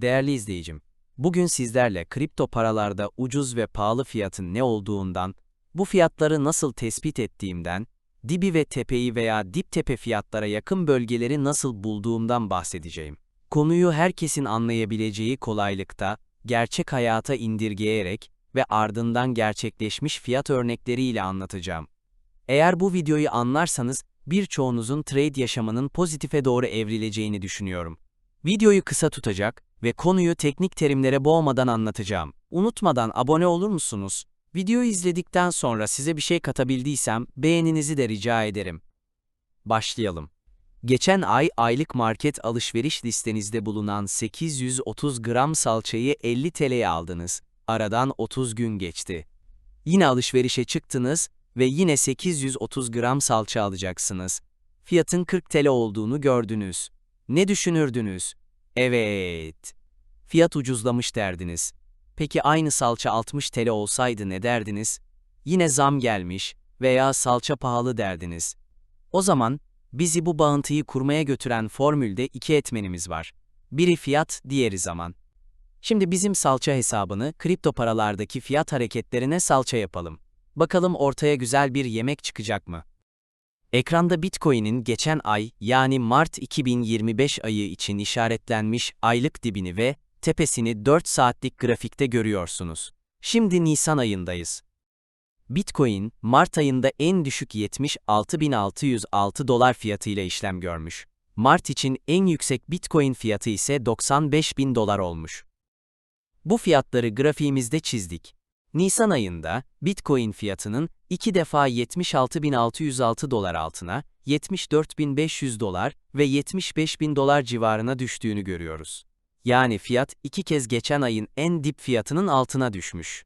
Değerli izleyicim, bugün sizlerle kripto paralarda ucuz ve pahalı fiyatın ne olduğundan, bu fiyatları nasıl tespit ettiğimden, dibi ve tepeyi veya dip tepe fiyatlara yakın bölgeleri nasıl bulduğumdan bahsedeceğim. Konuyu herkesin anlayabileceği kolaylıkta, gerçek hayata indirgeyerek ve ardından gerçekleşmiş fiyat örnekleriyle anlatacağım. Eğer bu videoyu anlarsanız, birçoğunuzun trade yaşamının pozitife doğru evrileceğini düşünüyorum. Videoyu kısa tutacak ve konuyu teknik terimlere boğmadan anlatacağım. Unutmadan abone olur musunuz? Videoyu izledikten sonra size bir şey katabildiysem beğeninizi de rica ederim. Başlayalım. Geçen ay aylık market alışveriş listenizde bulunan 830 gram salçayı 50 TL'ye aldınız. Aradan 30 gün geçti. Yine alışverişe çıktınız ve yine 830 gram salça alacaksınız. Fiyatın 40 TL olduğunu gördünüz. Ne düşünürdünüz? Evet. Fiyat ucuzlamış derdiniz. Peki aynı salça 60 TL olsaydı ne derdiniz? Yine zam gelmiş veya salça pahalı derdiniz. O zaman bizi bu bağıntıyı kurmaya götüren formülde iki etmenimiz var. Biri fiyat, diğeri zaman. Şimdi bizim salça hesabını kripto paralardaki fiyat hareketlerine salça yapalım. Bakalım ortaya güzel bir yemek çıkacak mı? Ekranda Bitcoin'in geçen ay yani Mart 2025 ayı için işaretlenmiş aylık dibini ve tepesini 4 saatlik grafikte görüyorsunuz. Şimdi Nisan ayındayız. Bitcoin, Mart ayında en düşük 76.606 dolar fiyatıyla işlem görmüş. Mart için en yüksek Bitcoin fiyatı ise 95.000 dolar olmuş. Bu fiyatları grafiğimizde çizdik. Nisan ayında Bitcoin fiyatının iki defa 76.606 dolar altına, 74.500 dolar ve 75.000 dolar civarına düştüğünü görüyoruz. Yani fiyat iki kez geçen ayın en dip fiyatının altına düşmüş.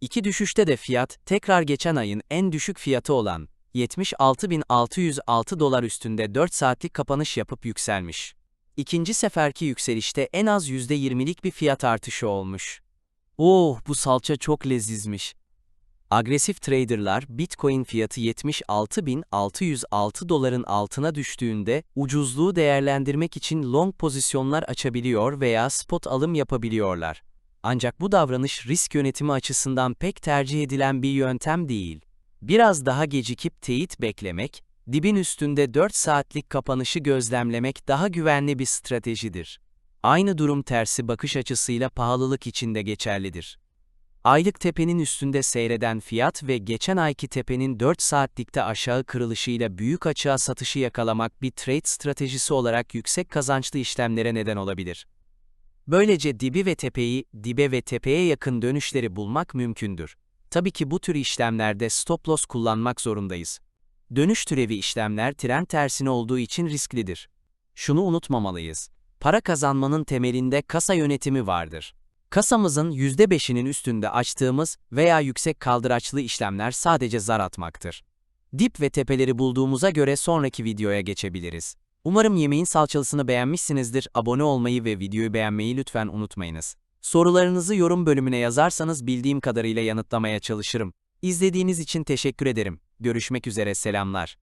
İki düşüşte de fiyat tekrar geçen ayın en düşük fiyatı olan 76.606 dolar üstünde 4 saatlik kapanış yapıp yükselmiş. İkinci seferki yükselişte en az %20'lik bir fiyat artışı olmuş. Oh, bu salça çok lezizmiş. Agresif traderlar Bitcoin fiyatı 76.606 doların altına düştüğünde ucuzluğu değerlendirmek için long pozisyonlar açabiliyor veya spot alım yapabiliyorlar. Ancak bu davranış risk yönetimi açısından pek tercih edilen bir yöntem değil. Biraz daha gecikip teyit beklemek, dibin üstünde 4 saatlik kapanışı gözlemlemek daha güvenli bir stratejidir. Aynı durum tersi bakış açısıyla pahalılık için de geçerlidir. Aylık tepenin üstünde seyreden fiyat ve geçen ayki tepenin 4 saatlikte aşağı kırılışıyla büyük açığa satışı yakalamak bir trade stratejisi olarak yüksek kazançlı işlemlere neden olabilir. Böylece dibi ve tepeyi, dibe ve tepeye yakın dönüşleri bulmak mümkündür. Tabii ki bu tür işlemlerde stop loss kullanmak zorundayız. Dönüş türevi işlemler trend tersine olduğu için risklidir. Şunu unutmamalıyız. Para kazanmanın temelinde kasa yönetimi vardır. Kasamızın %5'inin üstünde açtığımız veya yüksek kaldıraçlı işlemler sadece zar atmaktır. Dip ve tepeleri bulduğumuza göre sonraki videoya geçebiliriz. Umarım yemeğin salçalısını beğenmişsinizdir. Abone olmayı ve videoyu beğenmeyi lütfen unutmayınız. Sorularınızı yorum bölümüne yazarsanız bildiğim kadarıyla yanıtlamaya çalışırım. İzlediğiniz için teşekkür ederim. Görüşmek üzere selamlar.